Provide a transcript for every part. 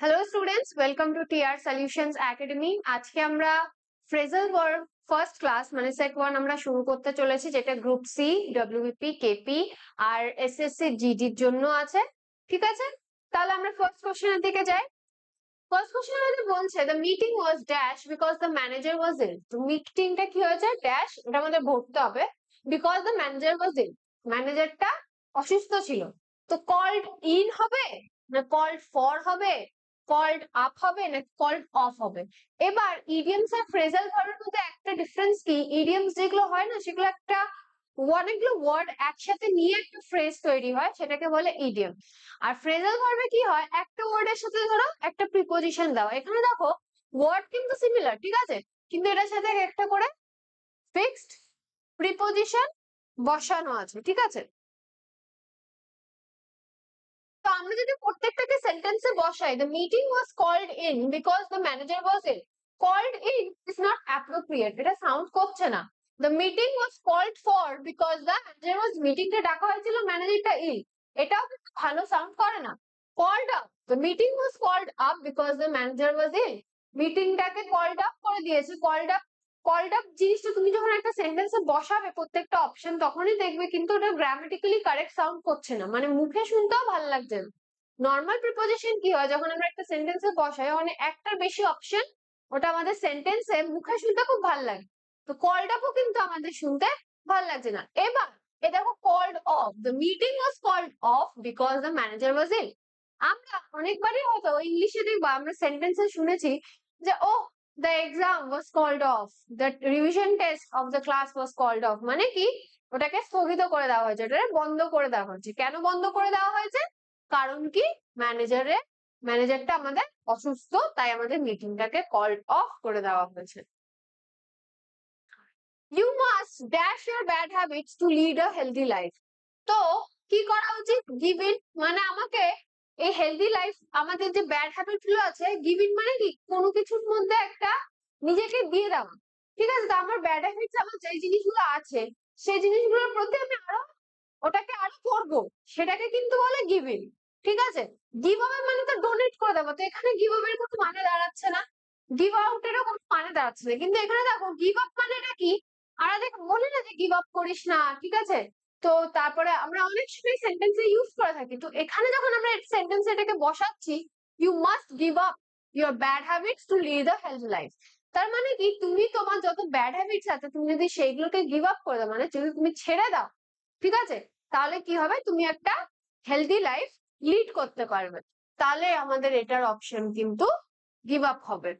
Hello students welcome to T R solutions academy আজকে আমরা phrasal word first class মানে set one আমরা শুরু করতে চলেছি, যেটা group C W B P K P আর এসএসসি জিডির জন্য আছে। ঠিক আছে? তাহলে আমরা ফার্স্ট কোশ্চেনের দিকে যাই। ফার্স্ট কোশ্চেন আমাদের বলছে the meeting was dash because the manager was ill তো মিটিংটা কি হয়েছে? ড্যাশ এটা আমাদের ভরতে হবে। Because the manager was ill ম্যানেজারটা অসুস্থ ছিল। তো কল্ড ইন হবে? না কল্ড ফর হবে? কল্ড আপ হবে না কল্ড অফ হবে। এবার ইডিয়ামস আর ফ্রেজাল ভার্বের মধ্যে একটা ডিফারেন্স কি? ইডিয়ামস যেগুলো হয় না, সেগুলো একটা অনেকগুলো ওয়ার্ড একসাথে নিয়ে একটা ফ্রেজ তৈরি হয়, সেটাকে বলে ইডিয়াম আর ফ্রেজাল ভার্বে কি হয়? একটা ওয়ার্ডের সাথে ধরো একটা প্রিপোজিশন দেওয়া এখানে দেখো ওয়ার্ড কিন্তু সিমিলার ঠিক আছে? কিন্তু এটার সাথে একটা করে ফিক্সড প্রিপোজিশন বসানো আছে, ঠিক আছে? তো আমরা যদি প্রত্যেকটাকে সেন্টেন্সে বসাই the meeting was called in because the manager was in called in is not appropriate এটা সাউন্ড করছে না। The meeting was called for because the manager was মিটিংটা ডাকা হয়েছিল ম্যানেজারটা ইল এটাও ভালো সাউন্ড করে না। Called up the meeting was called up because the manager was ill মিটিংটাকে called up করে দিয়েছে। কল্ড আপ কল্ড আপ জিনিসটা তুমি যখন একটা সেন্টেন্সে বসাবে প্রত্যেকটা অপশন তখনই দেখবে কিন্তু ওটা গ্রামেটিক্যালি কারেক্ট সাউন্ড করছে না। মানে মুখে শুনতেও ভালো লাগছে না। নর্মাল প্রিপোজিশন কি হয়? যখন আমরা একটা সেন্টেন্সে বসাই মানে একটার বেশি অপশন ওটা আমাদের সেন্টেন্সে মুখে শুনতে খুব ভালো লাগে। তো কল্ড আপও কিন্তু আমাদের শুনতে ভালো লাগছে না। এবার, এ দেখো called off the meeting was called off because the manager was ill আমরা অনেকবারই হয়তো ইংলিশে দেখবা, আমরা সেন্টেন্সে শুনেছি যে ও the exam was called off. The revision test of the class was called off. মানে কি? ওটাকে স্থগিত করে দেওয়া হয়েছে। ওটাকে বন্ধ করে দেওয়া হয়েছে। কেন বন্ধ করে দেওয়া হয়েছে? কারণ কি? ম্যানেজারে ম্যানেজারটা আমাদের অসুস্থ, তাই আমাদের মিটিংটাকে কল্ড অফ করে দেওয়া হয়েছে। You must dash your bad habits to lead a healthy life তো কি করা উচিত? গিভ ইন মানে আমাকে এই হেলদি লাইফ আমাদের যে ব্যাড হ্যাবিটগুলো আছে গিভিং মানে কি? কোনো কিছুর মধ্যে একটা নিজেকে দিয়ে দেওয়া। ঠিক আছে, তো আমার ব্যাড হ্যাবিটস আমার যে জিনিসগুলো আছে, সেই জিনিসগুলোর প্রতি আমি আরও, ওটাকে আরও করব। সেটাকে কিন্তু বলে গিভিং ঠিক আছে? গিভ আওয়ে মানে তো ডোনেট করে দেবো। তো এখানে গিভ আওয়ের কোনো মানে দাঁড়াচ্ছে না। গিভ আউট আউটেরও কোনো মানে দাঁড়াচ্ছে না। কিন্তু এখানে দেখো গিভ আপ মানেটা কি? আর দেখ বলি না যে গিভ আপ করিস না, ঠিক আছে? তো তারপরে আমরা অনেক সময় সেন্টেন্সে ইউজ করে থাকি। তো এখানে যখন আমরা সেন্টেন্সে এটাকে বসাচ্ছি you must give up your bad habits to lead a health life তার মানে কি? তুমি তোমার যত ব্যাড হ্যাবিটস আছে, তুমি যদি সেইগুলোকে গিভ আপ করে দাও মানে যদি তুমি ছেড়ে দাও, ঠিক আছে? তাহলে কি হবে? তুমি একটা হেলদি লাইফ লিড করতে পারবে। তাহলে আমাদের এটার অপশন কিন্তু গিভ আপ হবে।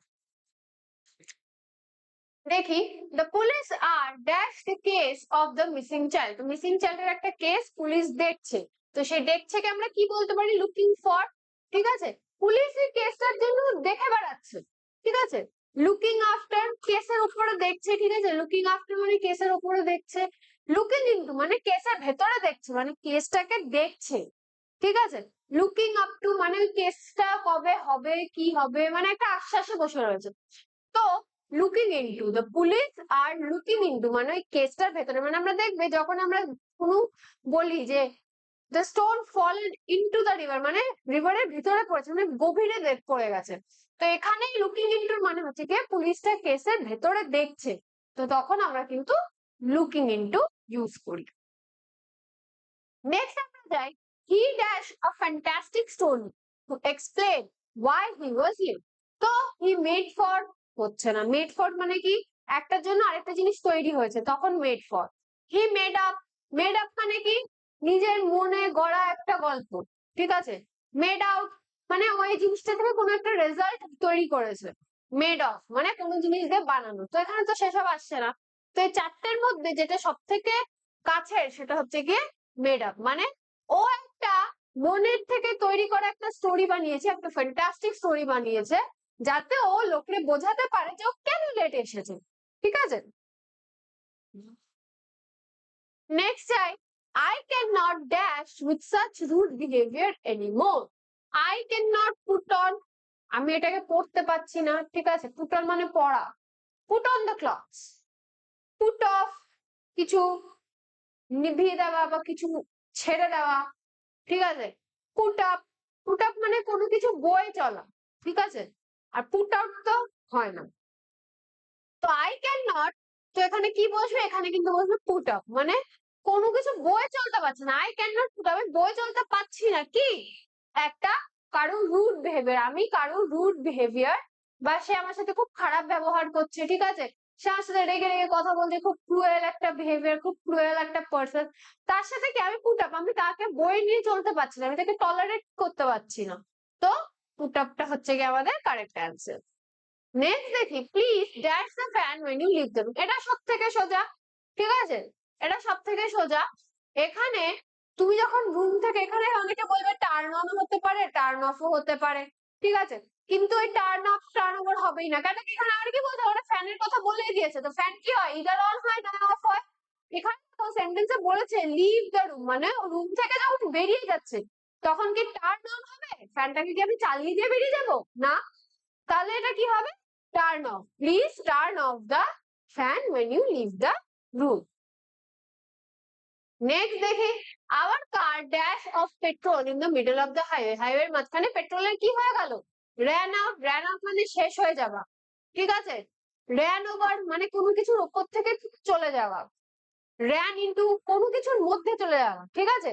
দেখি the police are dash the case of the missing child missing চাইল্ডের একটা কেস পুলিশ দেখছে। তো সেই দেখছেকে আমরা কি বলতে পারি? লুকিং ফর ঠিক আছে? পুলিশ এই কেসটার জন্য দেখে বেড়াচ্ছে, ঠিক আছে? লুকিং আফটার কেসের উপরে দেখছে, ঠিক আছে? লুকিং আফটার মানে কেসের উপরে দেখছে। লুকিং ইন্টু মানে কেসের ভেতরে দেখছে মানে কেসটাকে দেখছে, ঠিক আছে? লুকিং আপ টু মানে কেসটা কবে হবে, কি হবে মানে একটা আশ্বাসে বসে রয়েছে। তো looking into the police are looking into মানে ওই কেসটার ভেতরে। মানে আমরা দেখবে যখন আমরা কোনো বলি যে the stone fall into the river মানে রিভারের ভিতরে পড়েছে মানে গভীরে পড়ে গেছে। তো এখানে লুকিং ইনটুর মানে হচ্ছে কি পুলিশটা কেসের ভেতরে দেখছে। তো তখন আমরা কিন্তু লুকিং ইনটু ইউজ করি। নেক্সট আমরা যাই he dash a fantastic story to explain why he was here তো হি মেড ফর হচ্ছে না। মেড ফর মানে কি? একটার জন্য আরেকটা জিনিস তৈরি হয়েছে, তখন made for he made up made up মানে কি? নিজের মনে গড়া একটা গল্প, ঠিক আছে? মেড আউট মানে ওই জিনিসটা থেকে কোনো একটা রেজাল্ট তৈরি করেছে। মেড অফ মানে কোনো জিনিস দিয়ে বানানো। তো এখানে তো সেসব আসছে না। তো এই চারটের মধ্যে যেটা সব থেকে কাছের সেটা হচ্ছে গিয়ে মেড আপ মানে ও একটা মনের থেকে তৈরি করা একটা স্টোরি বানিয়েছে, একটা ফ্যান্টাস্টিক স্টোরি বানিয়েছে। যাতে ও লোকরে বোঝাতে পারে যে ও কেন লেট এসেছে, ঠিক আছে? নেক্সট চাই I can not dash with such rude behaviour anymore I can not put on আমি এটাকে পড়তে পারছি না, ঠিক আছে? পুট অন মানে পড়া। Put on the clothes put off কিছু নিভিয়ে দেওয়া বা কিছু ছেড়ে দেওয়া, ঠিক আছে? পুট আপ পুট আপ মানে কোনো কিছু বয়ে চলা, ঠিক আছে? আর পুট আউট তো হয় না। তো আই ক্যান নট তো এখানে কি বসবে? এখানে কিন্তু বসবে পুট আপ মানে কোনো কিছু বয়ে চলতে পারছে না। I can not put up আমি বয়ে চলতে পারছি না কি? একটা কারোর রুড বিহেভিয়ার আমি কারোর রুড বিহেভিয়ার বা সে আমার সাথে খুব খারাপ ব্যবহার করছে, ঠিক আছে? সে আমার সাথে রেগে রেগে কথা বলছে, খুব ক্রুয়েল একটা বিহেভিয়ার খুব ক্রুয়েল একটা পার্সন তার সাথে কি আমি পুট আপ আমি তাকে বয়ে নিয়ে চলতে পারছি না। আমি তাকে টলারেট করতে পারছি না। তো পুট হচ্ছে কি আমাদের কারেক্ট অ্যান্সার নেক্সট দেখি please dash the fan you leave the room. এটা সব থেকে সোজা, ঠিক আছে? এটা সব থেকে সোজা। এখানে তুমি যখন রুম থেকে, এখানে অনেকে বলবে টার্ন অন হতে পারে টার্ন অফও হতে পারে, ঠিক আছে? কিন্তু ওই টার্ন অফ টার্ন ওভার হবেই না। কেন এখানে আর কি বলছে? ওরা ফ্যানের কথা বলেই দিয়েছে। তো ফ্যান কি হয়? ইদার অন হয়, না অফ হয়। এখানে সেন্টেন্সে বলেছে লিভ দ্য রুম মানে রুম থেকে যখন বেরিয়ে যাচ্ছে তখন কি টার্ন অন হবে? ফ্যানটাকে কি আমি চালিয়ে দিয়ে বেরিয়ে যাব? না। তাহলে এটা কি হবে? Turn off please turn off the fan when you leave the room. Next দেখি our car dash of petrol in the middle of the highway হাইওয়ের মাঝখানে পেট্রোলের কি হয়ে গেল? র্যান আউট র্যান আউট মানে শেষ হয়ে যাওয়া। ঠিক আছে? র্যান ওভার মানে কোনো কিছুর ওপর থেকে চলে যাওয়া। র্যান ইন্টু কোনো কিছুর মধ্যে চলে যাওয়া। ঠিক আছে?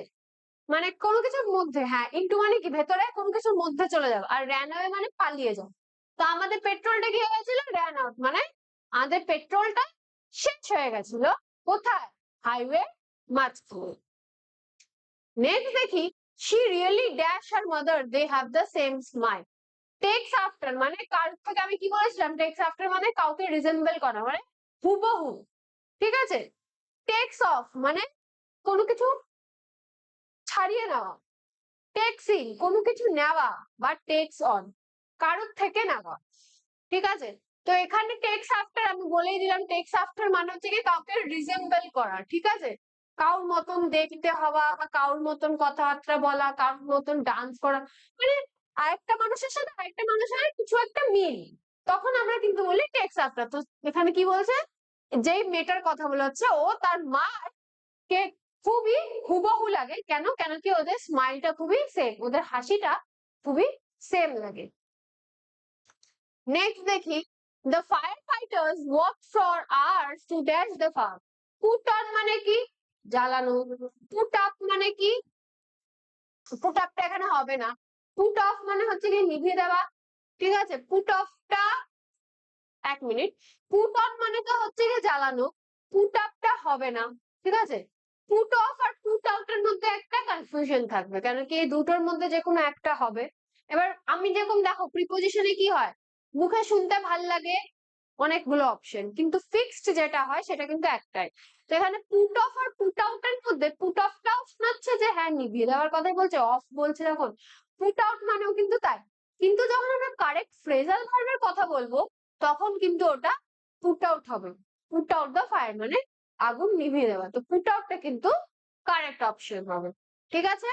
মানে কোনো কিছুর মধ্যে হ্যাঁ ইন্টু মানে কি? ভেতরে কোনো কিছুর মধ্যে চলে যাওয়া আর র্যান মানে পালিয়ে যাও। তো আমাদের পেট্রোলটা কি হয়ে গেছিল? র্যান আউট মানে আমাদের পেট্রোলটা শেষ হয়ে গেছিল কোথায়? হাইওয়ে মাঝখানে নেক্সট দেখি she really dash her mother they have the same smile takes after মানে কার থেকে আমি কি বলেছিলাম? টেক্স আফটার মানে কাউকে রিজেম্বল করা মানে হুবহু। ঠিক আছে? টেক্স অফ মানে কোনো কিছু ছাড়িয়ে নেওয়া। টেক্সিং কোনো কিছু নেওয়া বা টেক্স অন কারোর থেকে নেওয়া। ঠিক আছে? তো এখানে টেক্স আফটার আমি বলেই দিলাম টেক্স আফটার মানে হচ্ছে কি কাউকে রিজেম্বল করা, ঠিক আছে? কারোর মতন দেখতে হওয়া বা কারোর মতন কথাবার্তা বলা, কারোর মতন ডান্স করা মানে আরেকটা মানুষের সাথে আরেকটা মানুষের কিছু একটা মিল। তখন আমরা কিন্তু বলি টেক্স আফটার তো এখানে কি বলছে? যেই মেয়েটার কথা বলা হচ্ছে, ও তার মা কে খুবই হুবহু লাগে। কেন? কেন কি ওদের স্মাইলটা খুবই সেম ওদের হাসিটা খুবই সেম লাগে। নেক্সট দেখি the firefighters work for hours to dash the fire put on মানে কি? জ্বালানো। পুট আপ মানে কি? পুট আপটা এখানে হবে না। পুট অফ মানে হচ্ছে কি নিভিয়ে দেওয়া। ঠিক আছে? পুট অফটা এক মিনিট। পুট অন মানে তো হচ্ছে কি জ্বালানো। পুট আপটা হবে না। ঠিক আছে? পুট অফ আর পুট আউটের মধ্যে একটা কনফিউশন থাকবে কেন কি এই দুটোর মধ্যে যে কোনো একটা হবে। এবার আমি যেরকম দেখো প্রিপোজিশনে কি হয়? মুখে শুনতে ভালো লাগে অনেকগুলো অপশন কিন্তু ফিক্সড যেটা হয়, সেটা কিন্তু একটাই। তো এখানে পুট অফ আর পুট আউটের মধ্যে পুট অফটাও শোনাচ্ছে যে হ্যাঁ নিভিয়ে দেওয়ার কথাই বলছে অফ বলছে যখন। পুট আউট মানেও কিন্তু তাই। কিন্তু যখন আমরা কারেক্ট ফ্রেজাল ভার্বের কথা বলব, তখন কিন্তু ওটা পুট আউট হবে। পুট আউট দ্য ফায়ার মানে আগুন নিভিয়ে দেওয়া। তো পুট আউটটা কিন্তু কারেক্ট অপশন হবে। ঠিক আছে?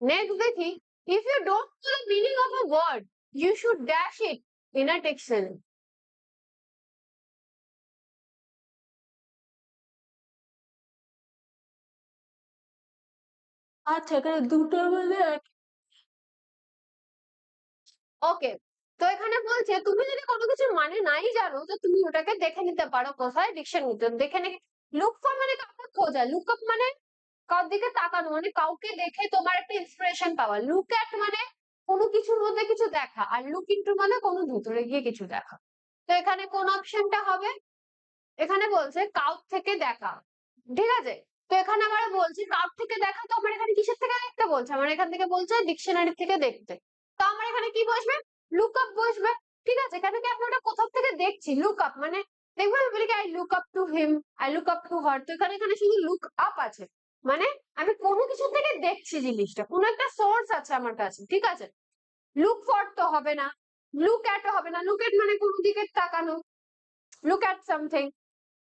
নেক্সট দেখি if you don't know the meaning of a word you should dash it in a dictionary আচ্ছা এখানে দুটো বলে ওকে তো এখানে বলছে, তুমি যদি কোনো কিছু মানে নাই জানো, তো তুমি ওটাকে দেখে নিতে পারো কোথায় ডিকশনারিতে দেখে নে লুক ফর মানে কাউকে খোঁজা। লুক আপ মানে কার দিকে তাকানো মানে কাউকে দেখে তোমার একটা ইন্সপিরেশন পাওয়া। লুক অ্যাট মানে কোনো কিছুর মধ্যে কিছু দেখা, আর লুক ইন্টু মানে কোনো ভিতরে গিয়ে কিছু দেখা। তো এখানে কোন অপশনটা হবে? এখানে বলছে কাউ থেকে দেখা। ঠিক আছে? তো এখানে আমরা বলছি কাউ থেকে দেখা? তো আমার এখানে কিসের থেকে দেখতে বলছে? আমার এখান থেকে বলছে ডিকশনারি থেকে দেখতে। তো আমার এখানে কি বসবে? লুক আপ বসবে ঠিক আছে, এখানে কি আমি ওটা কোথাও থেকে দেখছি লুক আপ মানে দেখবে আমি কি I look up to him I look up to her তো এখানে এখানে শুধু লুক আপ আছে মানে আমি কোনো কিছু থেকে দেখছি জিনিসটা, কোনো একটা সোর্স আছে আমার কাছে, ঠিক আছে? লুক ফর তো হবে না লুক অ্যাট হবে না লুক এট মানে কোনো দিকে তাকানো লুক অ্যাট সামথিং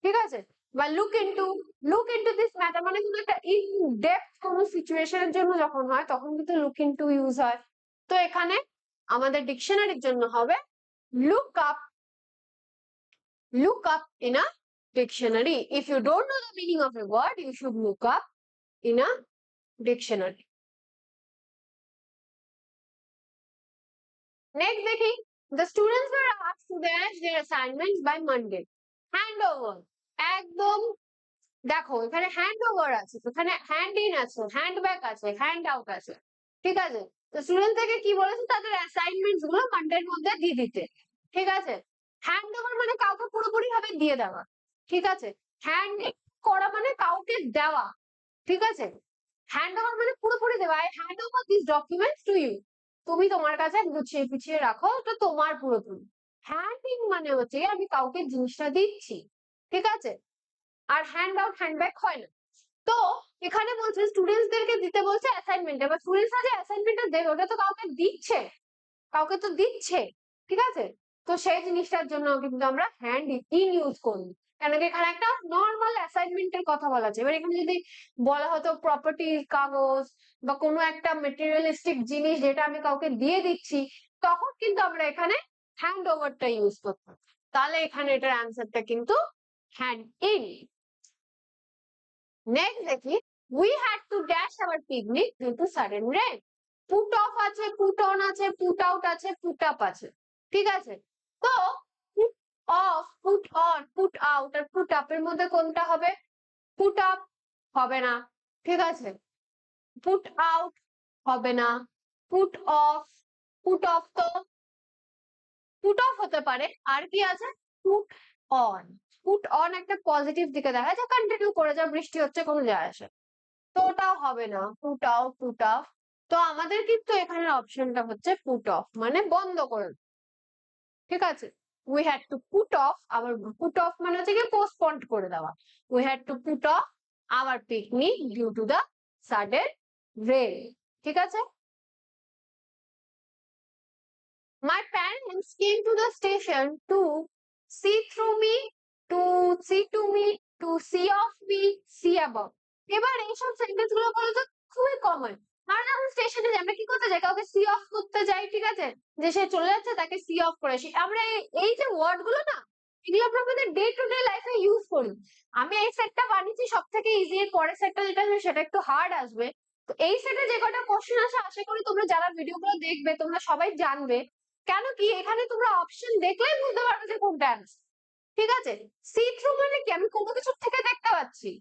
ঠিক আছে? বা look into look into this matter মানে কোনো একটা ইন ডেপথ কোনো সিচুয়েশনের জন্য যখন হয়, তখন কিন্তু লুক ইনটু ইউজ হয়, তো এখানে আমাদের ডিকশনারির জন্য হবে look up look up in a dictionary if you don't know the meaning of a word you should look up in a dictionary next দেখি the students were asked to finish their assignments by hand over একদম, দেখো, এখানে hand over আছে, এখানে hand in আছে hand back আছে hand out আছে, ঠিক আছে? তো স্টুডেন্ট থেকে কি বলেছে? তাদের অ্যাসাইনমেন্টসগুলো মানডের মধ্যে দিয়ে দিতে। ঠিক আছে? হ্যান্ড ওভার মানে কাউকে পুরোপুরি ভাবে দিয়ে দেওয়া। ঠিক আছে? হ্যান্ড করা মানে কাউকে দেওয়া। ঠিক আছে? হ্যান্ড ওভার মানে পুরোপুরি দেওয়া। I hand over this documents to you তুমি তোমার কাছে গুছিয়ে পিছিয়ে রাখো তো তোমার পুরোপুরি। হ্যান্ডিং মানে হচ্ছে আমি কাউকে জিনিসটা দিচ্ছি। ঠিক আছে? আর হ্যান্ড আউট হ্যান্ড ব্যাক হয় না। তো এখানে বলছে স্টুডেন্টসদেরকে দিতে বলছে অ্যাসাইনমেন্ট এবার স্টুডেন্টসরা যে অ্যাসাইনমেন্টটা দেবে ওটা তো কাউকে দিচ্ছে। কাউকে তো দিচ্ছে, ঠিক আছে? তো সেই জিনিসটার জন্য কিন্তু আমরা হ্যান্ড ইন ইউজ করি। কেন কি এখানে একটা নর্মাল অ্যাসাইনমেন্টের কথা বলা আছে। এবার এখানে যদি বলা হতো প্রপার্টি কাগজ বা কোনো একটা মেটেরিয়ালিস্টিক জিনিস যেটা আমি কাউকে দিয়ে দিচ্ছি, তখন কিন্তু আমরা এখানে হ্যান্ড ওভারটা ইউজ করতাম। তাহলে এখানে এটার অ্যান্সারটা কিন্তু হ্যান্ড ইন নেক্সট দেখি we had to dash our picnic due to sudden rain put off আছে পুট অন আছে পুট আউট আছে পুট আপ আছে। ঠিক আছে? তো put off put on put out R put up এর মধ্যে কোনটা হবে? পুট আপ হবে না। ঠিক আছে? পুট আউট হবে না। পুট অফ পুট অফ তো পুট অফ হতে পারে। আর কি আছে? পুট অন পুট অন একটা পজিটিভ দিকে দেখা যায় কন্টিনিউ করে যা বৃষ্টি হচ্ছে কোনো যায় আসে তো ওটাও হবে না পুট আউট পুট অফ তো আমাদের কিন্তু এখানে অপশনটা হচ্ছে পুট অফ মানে বন্ধ করে। ঠিক আছে? We had to put off আবার পুট অফ মানে হচ্ছে কি পোস্টপন্ড করে দেওয়া। We had to put off our picnic due to the sudden rain ঠিক আছে? My parents came to the station to see through me, to see to me, to see of me, see above. এবার এইসব সেন্টেন্সগুলো তো খুবই common আমরা যখন স্টেশনে যাই আমরা কি করতে যাই? কাউকে সি অফ করতে যাই ঠিক আছে? যে সে চলে যাচ্ছে তাকে সি অফ করে আসি। আমরা এই- যে ওয়ার্ডগুলো না এগুলো আমরা আমাদের ডে টু ডে লাইফে ইউজ করি। আমি এই সেটটা বানিয়েছি সব থেকে ইজি এর পরের সেটটা যেটা আসবে সেটা একটু হার্ড আসবে। তো এই সেটে যে কটা কোশ্চেন আসে আশা করি তোমরা যারা ভিডিও গুলো দেখবে তোমরা সবাই জানবে। কেন কি? এখানে তোমরা অপশন দেখলেই বুঝতে পারবে যে কোনটা answer। ঠিক আছে? সি থ্রু মানে কি? আমি কোনো কিছু থেকে দেখতে পাচ্ছি।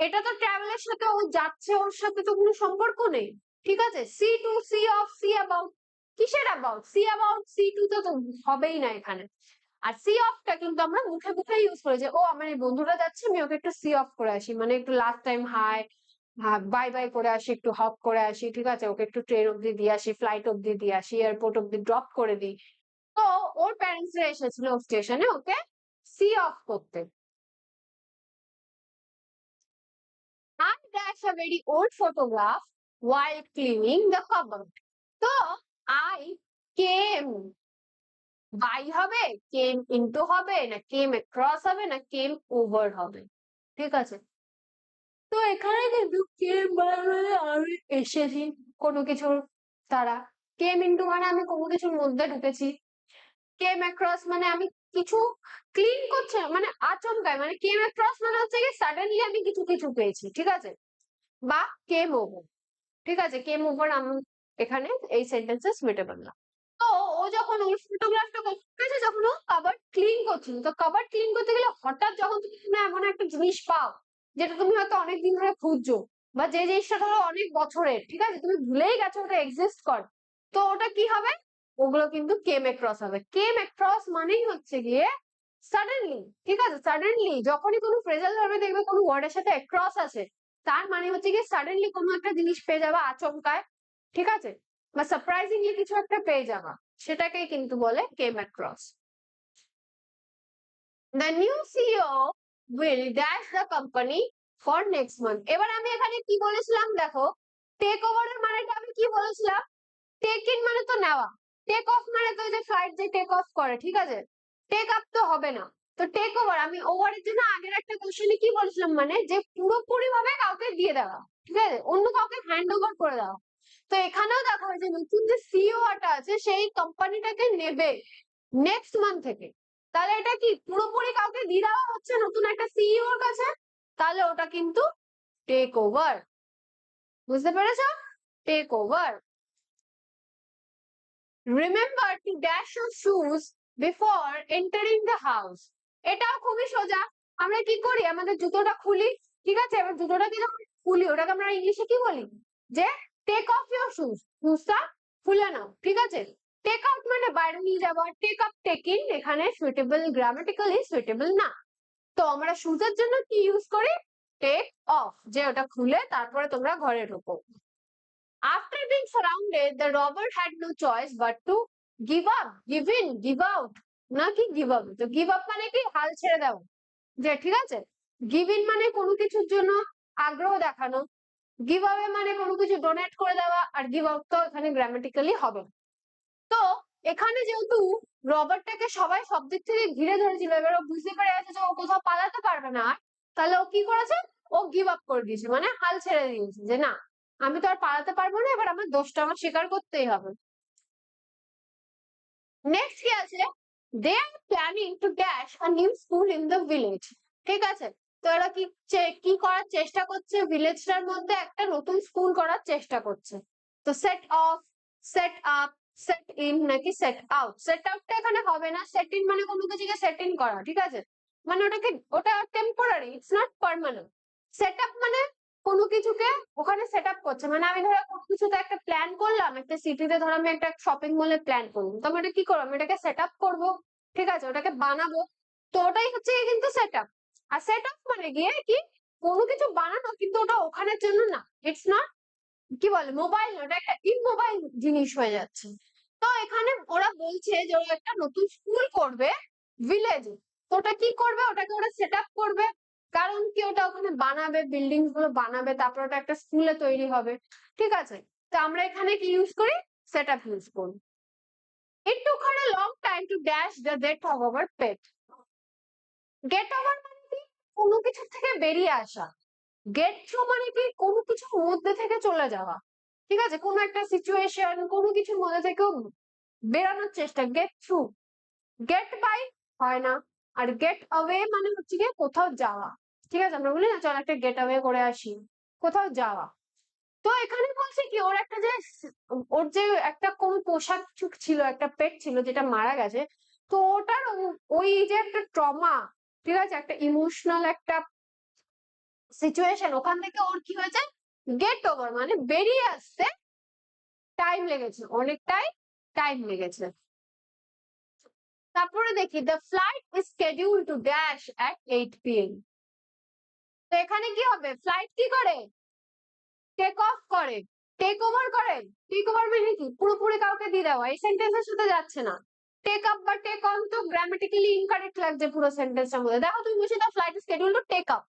এটা তো ট্রাভেলের সাথে ও যাচ্ছে, ওর সাথে তো কোনো সম্পর্ক নেই। ঠিক আছে? See to see off see about কিসের about see about see to তো তো হবেই না এখানে। আর সি অফটা কিন্তু আমরা মুখে মুখে ইউজ করি যে, ও, আমার এই বন্ধুরা যাচ্ছে, আমি ওকে একটু সি অফ করে আসি। মানে একটু last time hi bye bye করে আসি, একটু হপ করে আসি, ঠিক আছে? ওকে একটু ট্রেন অব্দি দিয়ে আসি ফ্লাইট অব্দি দিয়ে আসি এয়ারপোর্ট অব্দি ড্রপ করে দিই। তো ওর প্যারেন্টসরা এসেছিল স্টেশনে ওকে? সি অফ করতে I dash a very old photograph while cleaning the cupboard. তো I came by হবে came into হবে না came across হবে না came over হবে ঠিক আছে তো এখানে কিন্তু came by মানে আমি এসেছি কোনো কিছুর দ্বারা came into মানে আমি কোনো কিছুর মধ্যে ঢুকেছি came across মানে আমি কিছু ক্লিন করছে মানে আচমকায় মানে came across মানে হচ্ছে কি সাডেনলি আমি কিছু কিছু পেয়েছি, ঠিক আছে? বা came over ঠিক আছে? came over আমি এখানে এই সেন্টেন্সে সুইটেবল না তো ও যখন ওর ফটোগ্রাফটা করতেছে, যখন ও কাবার ক্লিন করছিল, তো কাবার ক্লিন করতে গেলে হঠাৎ যখন তুমি এমন একটা জিনিস পাও, যেটা তুমি হয়তো অনেকদিন ধরে খুঁজছো, বা যে জিনিসটা ধরো অনেক বছরের, ঠিক আছে? তুমি ভুলেই গেছো ওটা এক্সিস্ট কর, তো ওটা কি হবে? ওগুলো কিন্তু কেম অ্যাক্রস হবে। কেম অ্যাক্রস মানেই হচ্ছে গিয়ে সাডেনলি ঠিক আছে? সাডেনলি যখনই কোনো ফ্রেজাল ভার্বে দেখবে কোনো ওয়ার্ডের সাথে অ্যাক্রস আছে, তার মানে হচ্ছে গিয়ে সাডেনলি কোনো একটা জিনিস পেয়ে যাবা আচমকায়, ঠিক আছে? বা সারপ্রাইজিংলি কিছু একটা পেয়ে যাবা, সেটাকেই কিন্তু বলে came across the new CEO will dash the company for next month এবার আমি এখানে কি বলেছিলাম? দেখো টেক ওভারের মানেটা আমি কি বলেছিলাম? টেক ইন মানে তো নেওয়া। টেক অফ মানে তো যে ফ্লাইট যে টেক অফ করে, ঠিক আছে? টেক আপ তো হবে না। তো টেক ওভার আমি ওভারের জন্য আগের একটা কোশ্চেনে কি বলেছিলাম মানে যে পুরোপুরি ভাবে কাউকে দিয়ে দেওয়া, ঠিক আছে? অন্য কাউকে হ্যান্ড ওভার করে দেওয়া। তো এখানেও দেখো যে নতুন যে সিইওটা আছে, সেই কোম্পানিটাকে নেবে নেক্সট মান্থ থেকে। তাহলে এটা কি, পুরোপুরি কাউকে দিয়ে দেওয়া হচ্ছে নতুন একটা সিইওর কাছে? তাহলে ওটা কিন্তু টেক ওভার বুঝতে পেরেছ? Take over remember to dash your shoes before entering the house এটাও খুবই সোজা। আমরা কি করি? আমাদের জুতোটা খুলি, ঠিক আছে? এবার জুতোটাকে যখন খুলি। ওটাকে আমরা ইংলিশে কি বলি? যে টেক অফ ইউর শুজ শুজটা খুলে নাও, ঠিক আছে? টেক আউট মানে বাইরে নিয়ে যাওয়া। টেক আপ টেক ইন এখানে সুইটেবল গ্রামাটিক্যালি সুইটেবল না। তো আমরা শুজের জন্য কি ইউজ করি? টেক অফ যে ওটা খুলে তারপরে তোমরা ঘরে ঢোকো। After being surrounded the robber had no choice but to give up give in give out নাকি গিভ আপ তো গিভ আপ মানে কি? হাল ছেড়ে দেওয়া। যে ঠিক আছে? গিভ ইন মানে কোনো কিছুর জন্য আগ্রহ দেখানো। গিভ আওয়ে মানে কোনো কিছু ডোনেট করে দেওয়া আর গিভ আউট তো এখানে গ্রামাটিক্যালি হবে। তো এখানে যেহেতু রবার্টটাকে সবাই সব দিক থেকে ঘিরে ধরেছিল, এবার ও বুঝতে পেরে গেছে যে ও কোথাও পালাতে পারবে না আর, তাহলে ও কি করেছে? ও গিভ আপ করে দিয়েছে মানে হাল ছেড়ে দিয়েছে যে না আমি তো আর পালাতে পারব না, এবার আমার দোষটা আমার স্বীকার করতেই হবে। নেক্সট কি আছে? They are planning to dash a new school in the village ঠিক আছে? তো এরা কি কি করার চেষ্টা করছে? ভিলেজটার মধ্যে একটা নতুন স্কুল করার চেষ্টা করছে। তো set off set up set in নাকি সেট আউট সেট আউটটা এখানে হবে না। সেট ইন মানে কোনো কিছুকে সেট ইন করা, ঠিক আছে? মানে ওটাকে, ওটা temporary it's not permanent set up মানে কোনো কিছুকে ওখানে সেট আপ করছে। মানে আমি ধরো কোনো কিছুতে একটা প্ল্যান করলাম, একটা সিটিতে ধরো আমি একটা শপিং মলে প্ল্যান করলাম। তো আমি এটা কি করব আমি এটাকে সেট আপ করব, ঠিক আছে? ওটাকে বানাবো। তো ওটাই হচ্ছে কিন্তু সেট আপ আর সেট আপ মানে গিয়ে কি? কোনো কিছু বানানো কিন্তু ওটা ওখানের জন্য না। ইটস নট কি বলে? মোবাইল ওটা একটা ইমোবাইল জিনিস হয়ে যাচ্ছে। তো এখানে ওরা বলছে যে ওরা একটা নতুন স্কুল করবে ভিলেজে তো ওটা কি করবে? ওটাকে ওরা সেট আপ করবে। কারণ কি ওটা ওখানে বানাবে বিল্ডিংগুলো বানাবে, তারপর ওটা একটা স্কুলে তৈরি হবে, ঠিক আছে? তো আমরা এখানে কি ইউজ করি? সেট আপ ইউজ করি It took her a long time to dash the death of our pet. Get মানে কি? কোনো কিছু থেকে বেরিয়ে আসা। গেট থ্রু মানে কি? কোনো কিছুর মধ্যে থেকে চলে যাওয়া। ঠিক আছে? কোনো একটা সিচুয়েশন কোনো কিছুর মধ্যে থেকেও বেরানোর চেষ্টা। গেট থ্রু গেট বাই হয় না। আর গেট অ্যাওয়ে মানে হচ্ছে গিয়ে কোথাও যাওয়া। ঠিক আছে? আমরা বলি না, চল একটা গেট অ্যাওয়ে করে আসি। কোথাও যাওয়া। তো এখানে বলছে কি, ওর একটা যে ওর যে একটা কোন পোশাক চুক ছিল, একটা পেট ছিল যেটা মারা গেছে, তো ওটার ওই যে একটা ট্রমা ঠিক আছে? একটা ইমোশনাল একটা সিচুয়েশন ওখান থেকে ওর কি হয়েছে? গেট ওভার মানে বেরিয়ে আসতে টাইম লেগেছে, অনেকটাই টাইম লেগেছে। তারপরে দেখি the flight is schedule to dash at eight PM তো এখানে কি হবে? ফ্লাইট কি করে? টেক অফ করে। টেক ওভার করে? টেক ওভার মানে কি? পুরোপুরি কাউকে দিয়ে দেওয়া। এই সেন্টেন্সের সাথে যাচ্ছে না। টেক আপ বা টেক অন তো গ্রামাটিক্যালি ইনকারেক্ট লাগছে পুরো সেন্টেন্সটার মধ্যে। দেখো তুমি বলছো the flight schedule to take up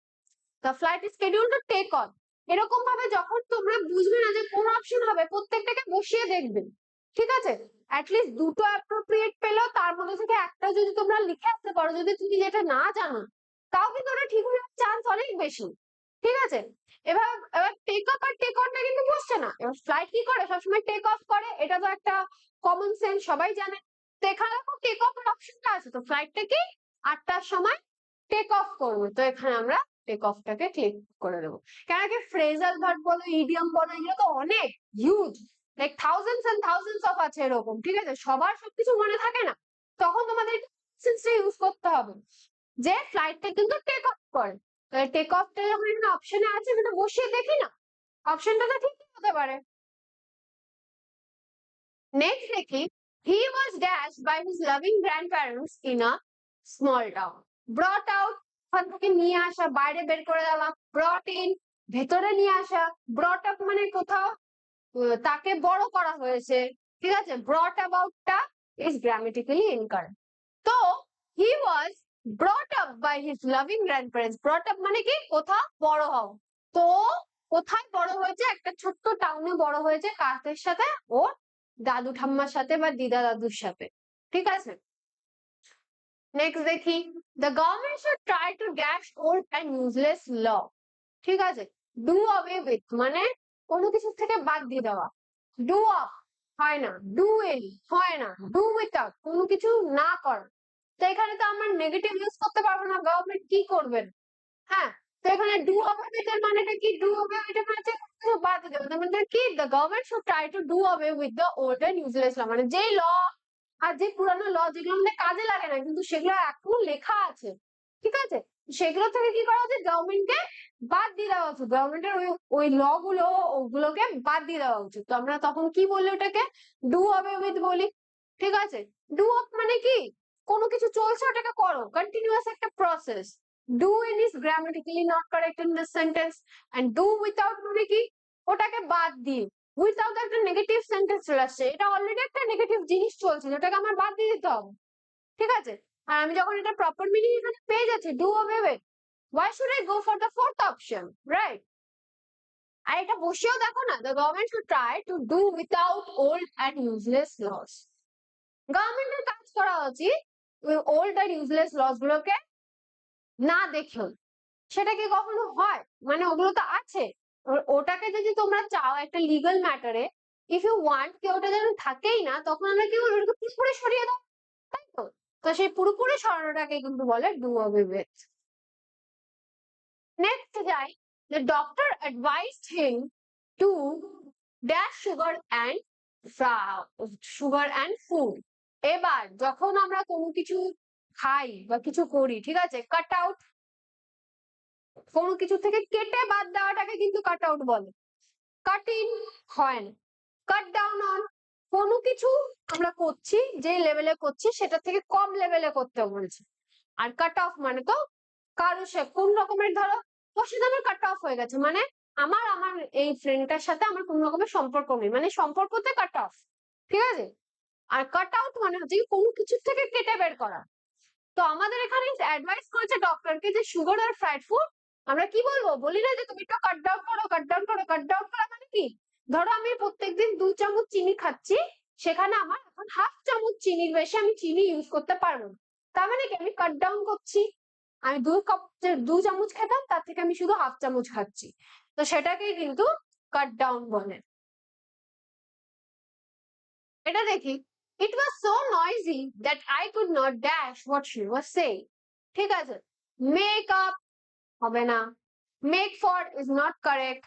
the flight schedule to take on এরকম ভাবে যখন তোমরা বুঝবে না যে কোন অপশন হবে, প্রত্যেকটাকে বসিয়ে দেখবে। ঠিক আছে? অ্যাটলিস্ট দুটো অ্যাপ্রোপ্রিয়েট পেলেও তার মধ্যে থেকে একটা যদি তোমরা লিখে আসতে পারো, যদি তুমি যেটা না জানো, তাও কিন্তু ওটা ঠিক হওয়ার চান্স অনেক বেশি। ঠিক আছে? এবার এবার টেক আপ আর টেক অনটা কিন্তু বসছে না। এবার ফ্লাইট কি করে? সবসময় টেক অফ করে। এটা তো একটা কমন সেন্স সবাই জানে। তো এখানে টেক অফ এর অপশনটা আছে। তো ফ্লাইটটা কি? আটটার সময় টেক অফ করবে। তো এখানে আমরা টেক অফটাকে ক্লিক করে দেবো। কেন কি ফ্রেজাল ভার্ব বলো ইডিয়াম বলো, এগুলো তো অনেক huge like thousands and thousands of আছে এরকম, ঠিক আছে? সবার সবকিছু মনে থাকে না। তখন তোমাদের সেন্সটা ইউজ করতে হবে যে ফ্লাইটটা কিন্তু টেক অফ করে। টেক অফটা যখন এখানে অপশনে আছে, সেটা বসিয়ে দেখি না। অপশনটা তো ঠিকই হতে পারে। নেক্সট দেখি he was dash by his loving grandparents in a small town brought out ওখান থেকে নিয়ে আসা, বাইরে বের করে দেওয়া। ব্রট ইন ভেতরে নিয়ে আসা। ব্রট আপ মানে কোথাও তাকে বড় করা হয়েছে। ঠিক আছে? ব্রট অ্যাবাউটটা ইজ গ্রামেটিক্যালি ইনকারেক্ট তো he was brought up by his loving grandparents brought up মানে কি? কোথাও বড় হও। তো কোথায় বড় হয়েছে? একটা ছোট্ট টাউনে বড় হয়েছে কাকের সাথে? ওর দাদু ঠাম্মার সাথে বা দিদা দাদুর সাথে। ঠিক আছে? নেক্সট দেখি। The government should try to dash old and useless law ঠিক আছে? ডু অ্যাওয়ে উইথ মানে কোনো কিছু থেকে বাদ দিয়ে দেওয়া। ডু অফ হয় না। ডু ইন হয় না। ডু উইথআউট কোনো কিছু না করা। তো এখানে তো আমরা নেগেটিভ ইউজ করতে পারব না গভর্নমেন্ট কি করবেন হ্যাঁ তো এখানে ডু উইথ এর মানেটা কি? ডু উইথ এর মানে কিছু বাদ দিতে হবে তার মানে কি? The government should try to do away with the old and useless law মানে যেই ল আর যে পুরানো ল যেগুলো আমাদের কাজে লাগে না, কিন্তু সেগুলো এখনও লেখা আছে। ঠিক আছে? সেগুলো থেকে কি করা উচিত গভর্নমেন্টকে বাদ দিয়ে দেওয়া উচিত। গভর্নমেন্টের ওই ওই ল গুলো, ওগুলোকে বাদ দিয়ে দেওয়া উচিত। তো আমরা তখন কি বলি ওটাকে? ডু অবে উইথ বলি। ঠিক আছে? ডু অফ মানে কি? কোনো কিছু চলছে, ওটাকে করো। কন্টিনিউয়াস একটা process do in is grammatically not correct in this sentence and do without মানে কি? ওটাকে বাদ দিয়ে। উইথাউট একটা নেগেটিভ সেন্টেন্স চলে আসছে। এটা অলরেডি একটা নেগেটিভ জিনিস চলছে, যেটাকে আমার বাদ দিয়ে দিতে হবে। ঠিক আছে? আর আমি যখন এটা প্রপার মিনিং এখানে পেয়ে যাচ্ছি do away with why should I go for the fourth option? Right. আর এটা বসেও দেখো না, the government should try to do without old and useless laws. গভর্নমেন্টের কাজ করা উচিত, ওই ওল্ড আর ইউজলেস লস গুলোকে না দেখেও। সেটা কি কখনো হয়? মানে ওগুলো তো আছে। ওটাকে যদি তোমরা চাও একটা লিগাল ম্যাটারে ইফ ইউ ওয়ান্ট কি ওটা যেন থাকেই না, তখন আমরা কি বলব? পুরোপুরি সরিয়ে দাও। তাই তো? তো সেই পুরোপুরি সরানোটাকে কিন্তু বলে ডু অবে উইথ নেক্সট যাই the doctor advised him to dash sugar and sugar and food. এবার যখন আমরা কোনো কিছু খাই বা কিছু করি, ঠিক আছে কাট আউট কোনো কিছু থেকে কেটে বাদ দেওয়াটাকে কিন্তু কাট আউট বলে। কাট ইন হয় না। কাট ডাউন অন কোনো কিছু আমরা করছি যে লেভেলে করছি, সেটা থেকে কম লেভেলে করতে বলছি। আর কাট অফ মানে তো কারও সে কোন রকমের ধরো ওর আমার কাট অফ হয়ে গেছে। মানে আমার আমার এই ফ্রেন্ডটার সাথে আমার কোনো রকমের সম্পর্ক নেই। মানে সম্পর্কতে কাট অফ ঠিক আছে? আর কাট আউট মানে হচ্ছে কোনো কিছু থেকে কেটে বের করা। তো আমাদের এখানে অ্যাডভাইস করেছে ডক্টরকে যে সুগার আর ফ্রাইড ফুড আমরা কি বলব? বলি না যে তুমি একটু কাট ডাউন করো কাট ডাউন করো কাট ডাউন করা মানে কি? ধরো আমি প্রত্যেকদিন দু চামচ চিনি খাচ্ছি, সেখানে আমার এখন হাফ চামচ চিনির বেশি আমি চিনি ইউজ করতে পারব না। তার মানে কি? আমি কাট ডাউন করছি। আমি দু কাপ দু চামচ খেতাম, তার থেকে আমি শুধু হাফ চামচ খাচ্ছি। তো সেটাকে কিন্তু কাট ডাউন বলে। এটা দেখি। It was so noisy that I could not dash what she was saying ঠিক আছে? মেক আপ হবে না। Make for is not correct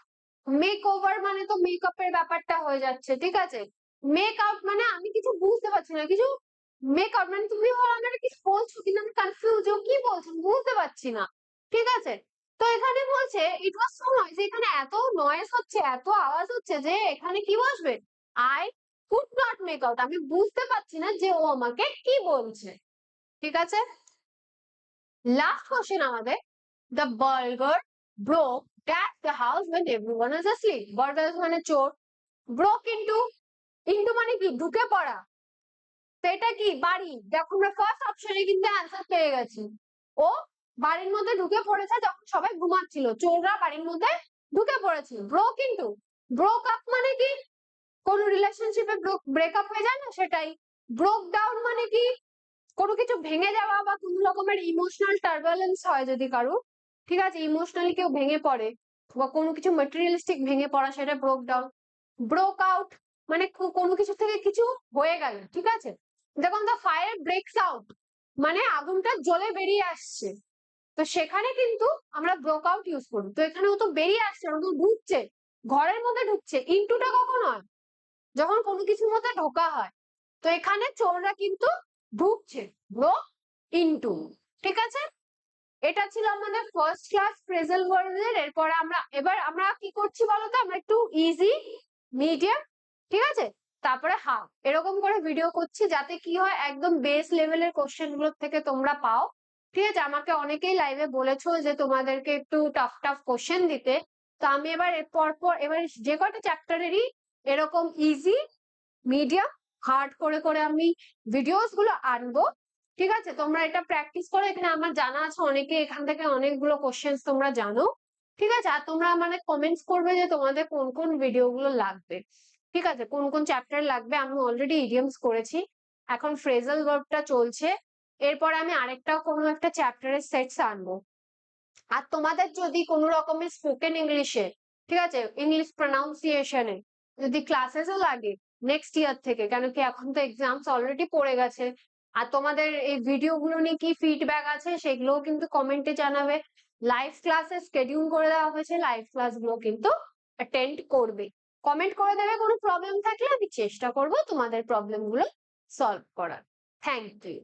make over মানে তো মেকআপের ব্যাপারটা হয়ে যাচ্ছে। ঠিক আছে? মেক আউট মানে আমি কিছু বুঝতে পারছি না। কিছু মেক আউট মানে তুমি আমার কিছু বলছো কিন্তু আমি কনফিউজ কি বলছো বুঝতে পারছি না। ঠিক আছে? তো এখানে বলছে ইট ওয়াজ সো নয়েজ এখানে এত নয়েজ হচ্ছে, এত আওয়াজ হচ্ছে যে এখানে কি বসবে? I could not make out আমি বুঝতে পারছি না যে ও আমাকে কি বলছে। ঠিক আছে? লাস্ট কোশ্চেন আমাদের the burglar broke dash the house when everyone is asleep. Burglar মানে চোর। ব্রোক ইনটু ইনটু মানে কি? ঢুকে পড়া। তো এটা কি? বাড়ি। দেখো আমরা ফার্স্ট অপশনে কিন্তু অ্যান্সার পেয়ে গেছি। ও বাড়ির মধ্যে ঢুকে পড়েছে যখন সবাই ঘুমাচ্ছিল। চোররা বাড়ির মধ্যে ঢুকে পড়েছিল। ব্রো কিন্তু ব্রোক আপ মানে কি? কোন রিলেশনশিপে ব্রেকআপ হয়ে যায় না? সেটাই। ব্রোক ডাউন মানে কি? কোনো কিছু ভেঙে যাওয়া বা কোনো রকমের ইমোশনাল টার্বুলেন্স হয় যদি কারও, ঠিক আছে? ইমোশনালি কেউ ভেঙে পড়ে বা কোনো কিছু মেটেরিয়ালিস্টিক ভেঙে পড়া সেটা ব্রোক ডাউন ব্রোক আউট মানে কোনো কিছু থেকে কিছু হয়ে গেল, ঠিক আছে? যখন দ্য ফায়ার ব্রেকস আউট মানে আগুনটা জ্বলে বেরিয়ে আসছে। তো সেখানে কিন্তু আমরা ব্রোক আউট ইউজ করি। তো এখানে ও তো বেরিয়ে আসছে ওরা তো ঢুকছে, ঘরের মধ্যে ঢুকছে ইন্টুটা কখন হয়? যখন কোনো কিছুর মধ্যে ঢোকা হয়। তো এখানে চোররা কিন্তু ঢুকছে ব্রো ইনটু ঠিক আছে? এটা ছিল আমাদের ফার্স্ট ক্লাস ফ্রেজাল ওয়ার্ডের এরপরে আমরা, এবার আমরা কি করছি বলতো? আমরা একটু ইজি মিডিয়াম ঠিক আছে? তারপরে হাফ এরকম করে ভিডিও করছি যাতে কি হয় একদম বেস লেভেলের কোশ্চেনগুলোর থেকে তোমরা পাও। ঠিক আছে, আমাকে অনেকেই লাইভে বলেছ যে তোমাদেরকে একটু টাফ টাফ কোশ্চেন দিতে। তো আমি এবার এর পর পর, এবার যে কটা চ্যাপ্টারেরই এরকম ইজি মিডিয়াম হার্ড করে করে আমি ভিডিওসগুলো আনব। ঠিক আছে, তোমরা এটা প্র্যাকটিস করো। এখানে আমার জানা আছে অনেকে, এখান থেকে অনেকগুলো কোশ্চেন তোমরা জানো। ঠিক আছে, আর তোমরা মানে কমেন্টস করবে যে তোমাদের কোন কোন ভিডিও গুলো লাগবে। ঠিক আছে, কোন কোন চ্যাপ্টার লাগবে আমি অলরেডি ইডিয়মস করেছি। এখন ফ্রেজাল ভার্বটা চলছে, এরপর আমি আরেকটা কোনো একটা চ্যাপ্টারের সেটস আনব। আর তোমাদের যদি কোনো রকমের স্পোকেন ইংলিশে ঠিক আছে ইংলিশ প্রনাউন্সিয়েশনে যদি ক্লাসেসও লাগে নেক্সট ইয়ার থেকে, কেন কি এখন তো এক্সামস অলরেডি পড়ে গেছে, আর তোমাদের এই ভিডিও গুলো নিয়ে কি ফিডব্যাক আছে সেগুলোও কিন্তু কমেন্টে জানাবে। লাইভ ক্লাসে স্কেডিউল করে দেওয়া হয়েছে লাইভ ক্লাসগুলো কিন্তু অ্যাটেন্ড করবে। কমেন্ট করে দেবে, কোনো প্রবলেম থাকলে আমি চেষ্টা করব তোমাদের প্রবলেমগুলো সলভ করার। Thank you